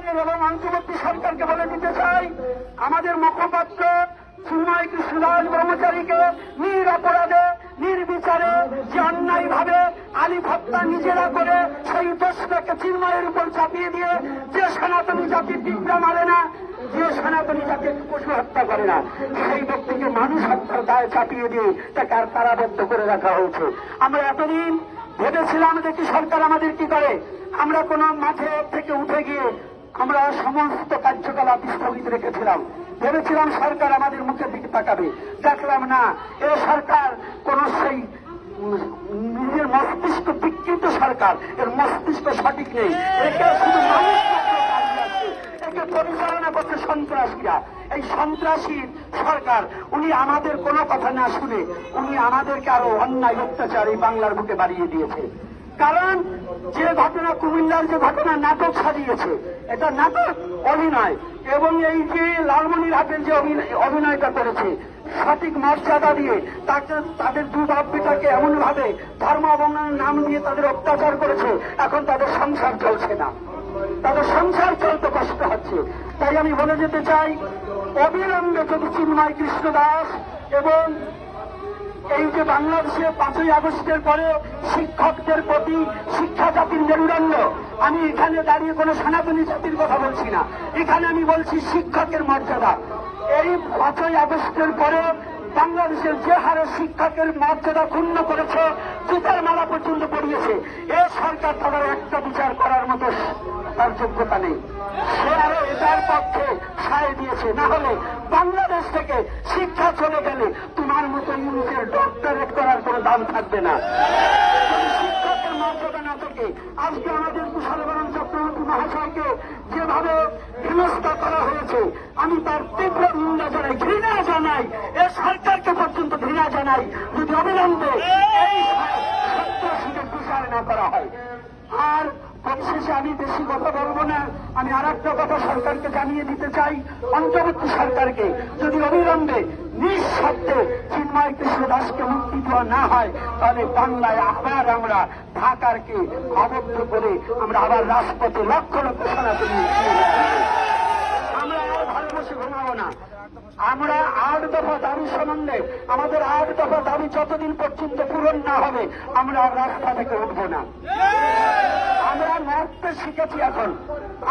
আপনাদের এবং অন্তর্বর্তী সরকারকে বলে দিতে চাই, আমাদের মুখপাত্র চিন্ময় কৃষ্ণদাস ব্রহ্মচারীকে নির অপরাধে, নির্বিচারে যে অন্যায় ভাবে আলী হত্যা নিজেরা করে সেই দোষটাকে চিন্ময়ের উপর চাপিয়ে দিয়ে যে সনাতনী জাতি পিঁপড়া মারে না, যে সনাতনী জাতি পশু হত্যা করে না, সেই ব্যক্তিকে মানুষ হত্যার দায় চাপিয়ে দিয়ে তাকে আর কারাবদ্ধ করে রাখা হয়েছে। আমরা এতদিন ভেবেছিলাম দেখি সরকার আমাদের কি করে। আমরা কোন মাঠে থেকে উঠে গিয়ে আমরা সমস্ত কার্যকলাপ স্থগিত রেখেছিলাম। ভেবেছিলাম সরকার আমাদের মুখের দিকে তাকাবে। দেখলাম না, এ সরকার কোন সেই নিজের মস্তিষ্ক বিকৃত সরকার। এর মস্তিষ্ক সঠিক নেই। একে শুধু পরিচালনা করছে সন্ত্রাসীরা। এই সন্ত্রাসীর সরকার, উনি আমাদের কোনো কথা না শুনে, উনি আমাদেরকে আরও অন্যায় অত্যাচার এই বাংলার বুকে বাড়িয়ে দিয়েছে। কারণ যে ঘটনা কুমিল্লার যে ঘটনা নাটক সাজিয়েছে, এটা নাটক অভিনয়। এবং এই যে লালমনির হাটের যে অভিনয়- অভিনয়টা করেছে, সঠিক মর্যাদা দিয়ে তাকে, তাদের দু বাপ্পিটাকে এমন ভাবে ধর্ম অবমাননার নাম নিয়ে তাদের অত্যাচার করেছে, এখন তাদের সংসার চলছে না। তাদের সংসার চলতে কষ্ট হচ্ছে। তাই আমি বলে যেতে চাই, অবিলম্বে যদি চিন্ময় কৃষ্ণ দাস এবং এই যে বাংলাদেশে পাঁচই আগস্টের পরে শিক্ষকদের প্রতি শিক্ষা জাতির মেরুদণ্ড, আমি এখানে দাঁড়িয়ে কোনো সনাতনী জাতির কথা বলছি না। এখানে আমি বলছি শিক্ষকের মর্যাদা। এই পাঁচই আগস্টের পরে বাংলাদেশের যে হারে শিক্ষকের মর্যাদা ক্ষুণ্ণ করেছে, জুতার মালা পর্যন্ত পড়িয়েছে। এ সরকার তাদের একটা বিচার করার মতো তার যোগ্যতা নেই। সে আরও এটার পক্ষে সায় দিয়েছে। না হলে বাংলাদেশ থেকে শিক্ষা চলে গেলে তোমার মতো ইউনিটের ডক্টরেট করার কোনো দাম থাকবে না। আজকে আমাদের চক্রবর্তী মহাশয়কে যেভাবে হেনস্থা করা হয়েছে, আমি তার তীব্র নিন্দা জানাই, ঘৃণা জানাই, এ সরকারকে পর্যন্ত ঘৃণা জানাই, যদি অবিলম্বে সন্ত্রাসীদের বিচার না করা হয়। আর পরিশেষে আমি বেশি কথা বলব না, আমি আর একটা কথা সরকারকে জানিয়ে দিতে চাই, অন্তর্বর্তী সরকারকে, যদি অবিলম্বে নিঃশব্দে চিন্ময় কৃষ্ণ দাসকে মুক্তি দেওয়া না হয়, তাহলে বাংলায় আবার আমরা ঢাকারকে আবদ্ধ করে আমরা আবার রাজপথে লক্ষ লক্ষ সনাতনী আমরা আর ঘরে বসে ঘুমাবো না। আমরা আট দফা দাবি সম্বন্ধে, আমাদের আট দফা দাবি যতদিন পর্যন্ত পূরণ না হবে, আমরা আর রাস্তা থেকে উঠবো না। মরতে শিখেছি এখন।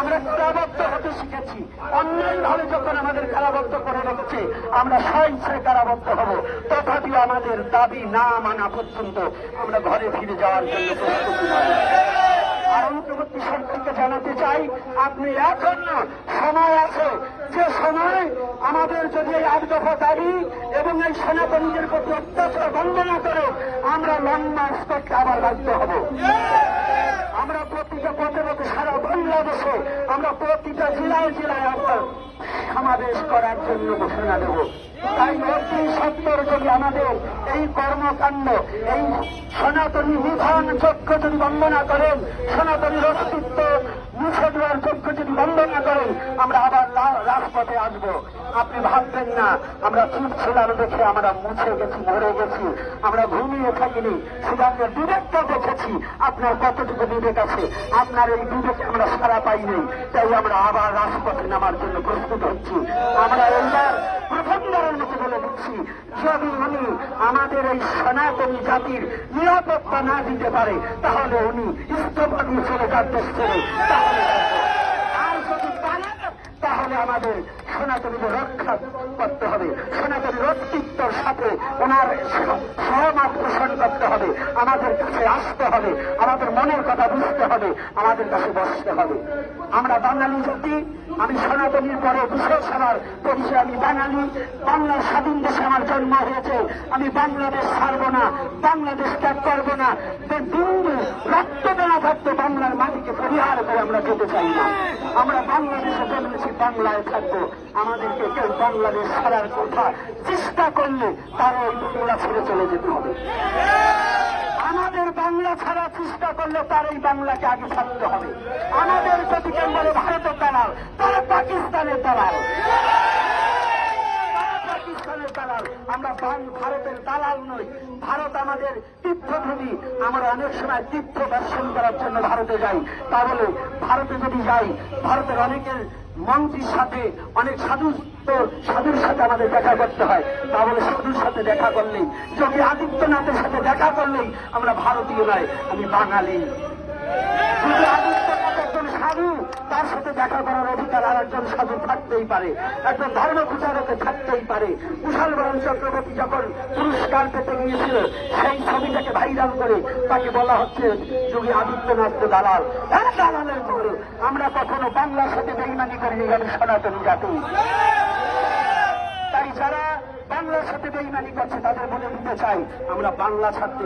আমরা কারাবদ্ধ হতে শিখেছি। অন্যায় ভাবে যখন আমাদের কারাবদ্ধ করে রেখেছে, আমরা স্বইচ্ছায় কারাবদ্ধ হব। তথাপিও আমাদের দাবি না মানা পর্যন্ত আমরা ঘরে ফিরে যাওয়ার জন্য প্রস্তুতি আর অন্তর্বর্তী সরকারকে জানাতে চাই, আপনি এখন সময় আছে। যে সময় আমাদের যদি এই আট দফা দাবি এবং এই সেনাকর্মীদের প্রতি অত্যাচার বন্ধ না করে, আমরা লং মার্চ করতে আবার বাধ্য হব। আমরা প্রতিটা পথে পথে সারা বাংলাদেশে আমরা প্রতিটা জেলায় জেলায় আপনার সমাবেশ করার জন্য ঘোষণা দেব। তাই অতি সত্তর যদি আমাদের এই কর্মকাণ্ড, এই সনাতনী নিধন যজ্ঞ যদি বন্ধ না করেন সনাতনীর অস্তিত্ব মুছে দেওয়ার যজ্ঞ যদি বন্ধ না করেন, আমরা আবার রাজপথে আসব। আপনি ভাববেন না, আমরা চুপ ছিলাম দেখে আমরা মুছে গেছি, মরে গেছি, আমরা ঘুমিয়ে থাকিনি শুধু আপনার বিবেকটা দেখেছি, আপনার কতটুকু বিবেক আছে আপনার এই বিবেকে আমরা সারা পাইনি তাই আমরা আবার রাজপথে নামার জন্য প্রস্তুত হচ্ছি। আমরা এইবার প্রথমবারের মতো বলে দিচ্ছি, যদি উনি আমাদের এই সনাতনী জাতির নিরাপত্তা না দিতে পারে, তাহলে উনি ইস্তফা দিয়ে চলে পারে তাহলে আমাদের সনাতনীদের রক্ষা করতে হবে, সনাতনী রক্তিত্বর সাথে ওনার সহমত পোষণ করতে হবে, আমাদের কাছে আসতে হবে, আমাদের মনের কথা বুঝতে হবে, আমাদের কাছে বসতে হবে। আমরা বাঙালি জাতি আমি সনাতনীর পরে বিশেষ আমার পরিচয় আমি বাঙালি। বাংলার স্বাধীন দেশে আমার জন্ম হয়েছে। আমি বাংলাদেশ ছাড়বো না, বাংলাদেশ ত্যাগ করব না। বিন্দু রক্ত দেওয়া থাকতে বাংলার মাটিকে পরিহার করে আমরা যেতে চাই না। আমরা বাংলাদেশে জন্মেছি, বাংলায় থাকব। আমাদেরকে কেউ বাংলাদেশ ছাড়ার কথা চেষ্টা করলে তারও ছেড়ে চলে যেতে হবে। আমাদের বাংলা ছাড়া চেষ্টা করলে তার এই বাংলাকে আগে ছাড়তে হবে। আমাদের যদি কেউ বলে ভারতের দালাল, তারা পাকিস্তানের দালাল। পাকিস্তানের আমরা ভারতের দালাল নই। ভারত আমাদের তীর্থভূমি। আমরা অনেক সময় তীর্থ দর্শন করার জন্য ভারতে যাই। তাহলে ভারতে যদি যাই, ভারতের অনেকের মন্ত্রীর সাথে, অনেক সাধু সাধুর সাথে আমাদের দেখা করতে হয়। তাহলে সাধুর সাথে দেখা করলেই, যোগী আদিত্যনাথের সাথে দেখা করলেই আমরা ভারতীয় নয়, আমি বাঙালি। সাধু, তার সাথে দেখা করার অধিকার আর একজন সাধু থাকতেই পারে। একজন ধর্ম প্রচারকে থাকতেই পারে। কুশাল বরণ চক্রবর্তী যখন পুরস্কার পেতে গিয়েছিল, সেই ছবিটাকে ভাইরাল করে তাকে বলা হচ্ছে যোগী আদিত্যনাথ দালাল। হ্যাঁ দালালের আমরা কখনো বাংলার সাথে বেইমানি নিয়ে গেল সনাতনী জাতি। তাই যারা বাংলার সাথে বেইমানি করছে, তাদের বলে দিতে চাই, আমরা বাংলা ছাড়তে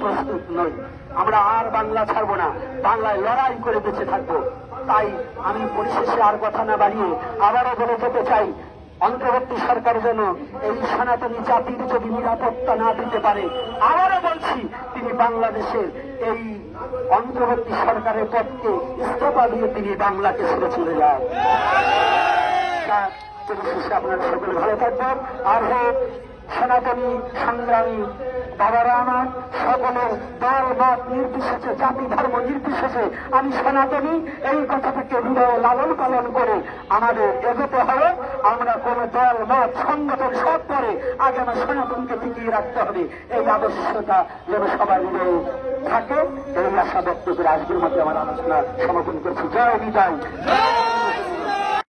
প্রস্তুত নই। আমরা আর বাংলা ছাড়বো না, বাংলায় লড়াই করে বেঁচে থাকব। তাই আমি পরিশেষে আর কথা না বাড়িয়ে আবারও বলে যেতে চাই অন্তর্বর্তী সরকার যেন এই সনাতনী জাতির যদি নিরাপত্তা না দিতে পারে, আবারও বলছি, তিনি বাংলাদেশের এই অন্তর্বর্তী সরকারের পদকে ইস্তফা দিয়ে তিনি বাংলাকে ছেড়ে চলে যান। আপনার সকলে ভালো থাকবেন। আর হোক সনাতনী সংগ্রামী, বাবারা আমার সকলের দল, মত নির্বিশেষে, জাতি, ধর্ম নির্বিশেষে আমি সনাতনী এই কথাটাকে হৃদয়ে লালন পালন করে আমাদের এগোতে হবে। আমরা কোন দল, মত, সংগঠন সব করে আগে আমার সনাতনকে টিকিয়ে রাখতে হবে। এই আবশ্যকতা যেন সবার হৃদয়ে থাকে, এই আশা ব্যক্ত করে আজকের মধ্যে আমার আলোচনা সমাপন করছি। জয় বিজয়